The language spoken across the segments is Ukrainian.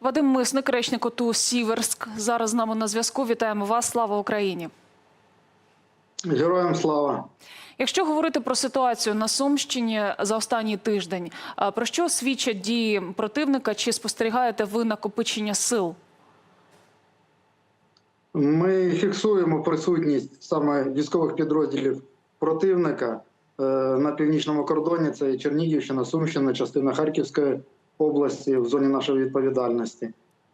Вадим Мисник, речник ОТУ Сіверськ. Зараз з нами на зв'язку. Вітаємо вас. Слава Україні. Героям слава. Якщо говорити про ситуацію на Сумщині за останній тиждень, про що свідчать дії противника? Чи спостерігаєте ви накопичення сил? Ми фіксуємо присутність саме військових підрозділів противника е, на північному кордоні. Це Чернігівщина, Сумщина, частина Харківської області в зоні нашої відповідальності.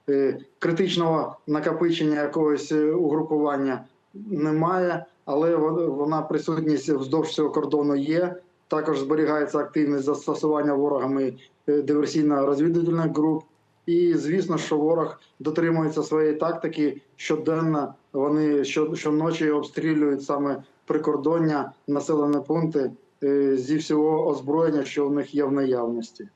Е, Критичного накопичення якогось е, угрупування немає, але вона присутність вздовж цього кордону є. Також зберігається активність застосування ворогами е, диверсійно-розвідувальних груп. І звісно, що ворог дотримується своєї тактики. Щоденно вони щоночі обстрілюють саме прикордоння, населені пункти зі всього озброєння, що в них є в наявності.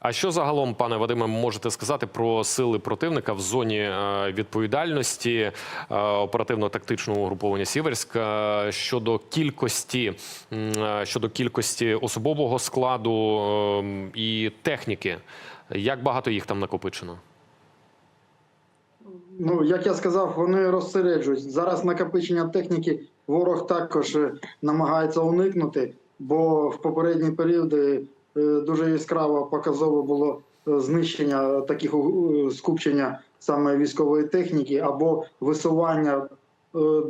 А що загалом, пане Вадиме, можете сказати про сили противника в зоні е, відповідальності е, оперативно-тактичного угруповання Сіверськ е, щодо кількості щодо кількості особового складу і техніки? Як багато їх там накопичено? Ну, як я сказав, вони розсереджують. Зараз накопичення техніки ворог також намагається уникнути, бо в попередні періоди дуже яскраво показово було е, знищення таких е, скупчення саме військової техніки або висування е,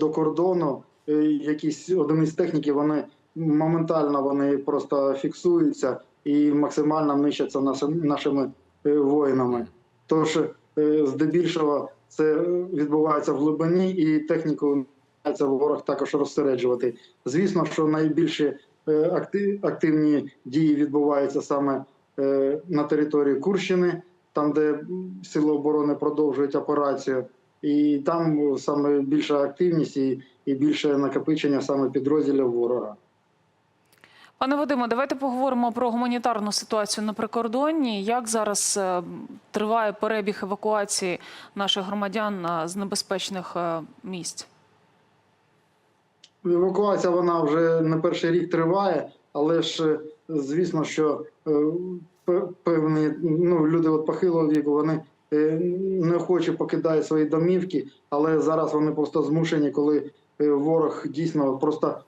до кордону. Е, Якісь одиниць техніки вони моментально вони просто фіксуються і максимально нищаться нашими е, воїнами. Тож е, здебільшого це відбувається в глибині, і техніку ворог також розсереджувати. Звісно, що найбільші е, активні дії відбуваються саме е, на території Курщини, там, де сили оборони продовжують операцію, і там е, саме більша активність і, і більше накопичення саме підрозділів ворога. Пане Вадиме, давайте поговоримо про гуманітарну ситуацію на прикордонні. Як зараз е, триває перебіг евакуації наших громадян е, з небезпечних е, місць? Евакуація вона вже не перший рік триває, але ж е, звісно, що е, певні ну, люди от похилого віку вони е, неохоче покидають свої домівки, але зараз вони просто змушені, коли ворог дійсно просто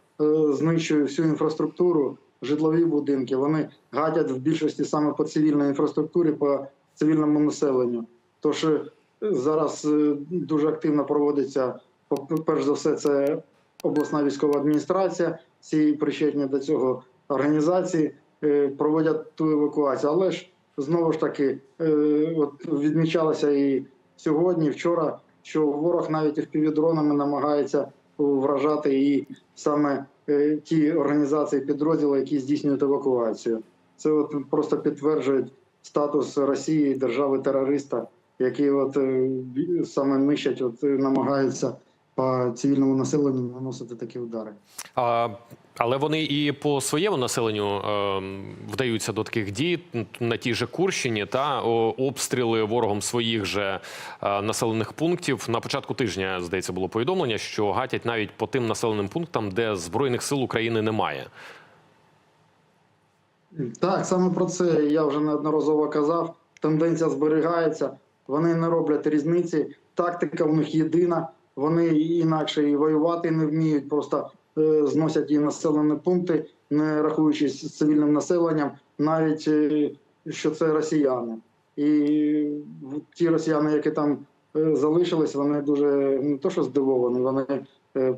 знищує всю інфраструктуру, житлові будинки. Вони гадять в більшості саме по цивільній інфраструктурі, по цивільному населенню. Тож зараз дуже активно проводиться, перш за все, це обласна військова адміністрація, всі причетні до цього організації е, проводять ту евакуацію. Але ж знову ж таки, е, от відмічалося і сьогодні, і вчора, що ворог навіть і впівдронами намагається вражати і саме е, ті організації підрозділи, які здійснюють евакуацію. Це от просто підтверджують статус Росії держави терориста, які от саме нищать, от намагаються по цивільному населенню наносити такі удари. А, але вони і по своєму населенню е, вдаються до таких дій на тій же Курщині та о, обстріли ворогом своїх же е, населених пунктів. На початку тижня здається було повідомлення, що гатять навіть по тим населеним пунктам, де збройних сил України немає. Так, саме про це я вже неодноразово казав. Тенденція зберігається, вони не роблять різниці. Тактика в них єдина. Вони інакше і воювати не вміють, просто е, зносять і населені пункти, не рахуючись з цивільним населенням, навіть е, що це росіяни. І ті росіяни, які там е, залишились, вони дуже не то, що здивовані, вони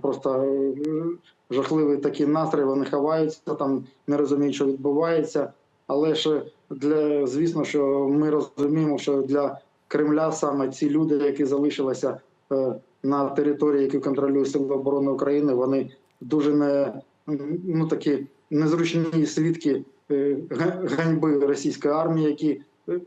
просто жахливий такий настрій, вони ховаються там, не розуміють, що відбувається. Але ж для звісно, що ми розуміємо, що для Кремля саме ці люди, які залишилися на території, які контролює Сили оборони України, вони дуже не ну такі незручні свідки е, ганьби російської армії, які е,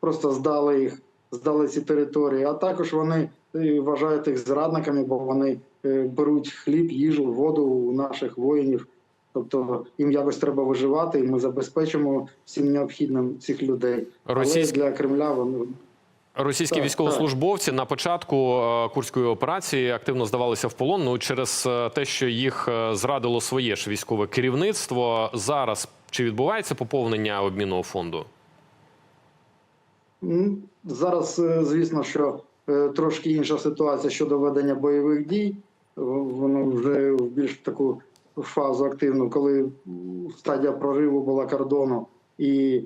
просто здали їх, здали ці території. А також вони е, вважають їх зрадниками, бо вони беруть хліб, їжу, воду у наших воїнів. Тобто їм якось треба виживати, і ми забезпечимо всім необхідним цих людей. Російські- Але для Кремля вони Російські Так, військовослужбовці на початку е, курської операції активно здавалися в полон. Ну через е, те, що їх е, зрадило своє ж військове керівництво. Зараз чи відбувається поповнення обмінного фонду? Зараз, звісно, що трошки інша ситуація щодо ведення бойових дій. Воно вже в більш таку фазу активну, коли стадія прориву була кордону, і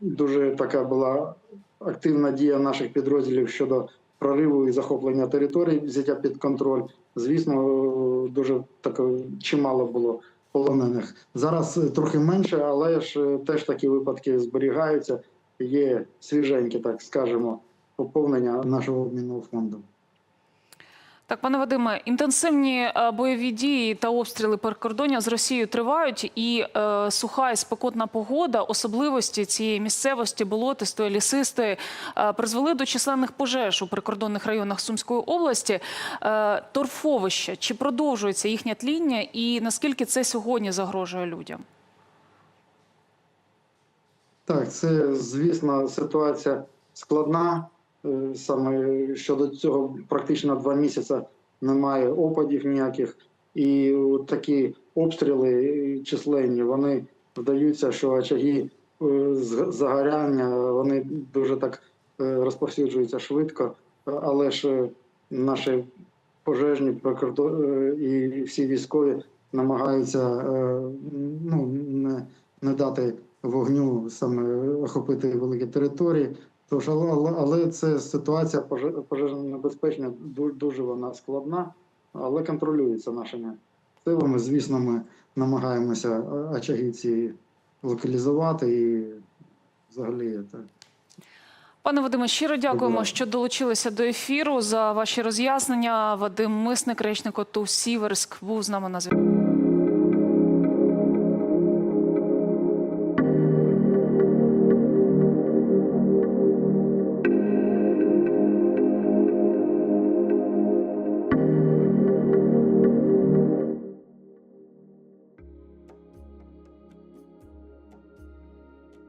дуже така була активна дія наших підрозділів щодо прориву і захоплення територій, взяття під контроль. Звісно, дуже так чимало було полонених. Зараз е, трохи менше, але ж е, теж такі випадки зберігаються. Є свіженьке, так скажемо, поповнення нашого обмінного фонду. Так, пане Вадиме, інтенсивні е, бойові дії та обстріли прикордоння з Росією тривають, і е, суха і спекотна погода, особливості цієї місцевості, болотистої, лісистої, е, призвели до численних пожеж у прикордонних районах Сумської області. Е, торфовища чи продовжується їхнє тління, і наскільки це сьогодні загрожує людям? Так, це звісно ситуація складна. Е, Саме щодо цього, практично два місяці немає опадів ніяких, і такі обстріли е, численні вони вдаються, що очаги е, загоряння вони дуже так розповсюджуються швидко, але ж наші пожежні і всі військові намагаються ну, не, не дати вогню саме охопити великі території. Тож, але, але, це ситуація поже- пожежно-небезпечна, ду- дуже вона складна, але контролюється нашими силами. Звісно, ми намагаємося е, очаги ці локалізувати і взагалі це. Пане Вадиме, щиро дякуємо, що долучилися до ефіру за ваші роз'яснення. Вадим Мисник, речник ОТУ Сіверськ, був з нами на зв'язку.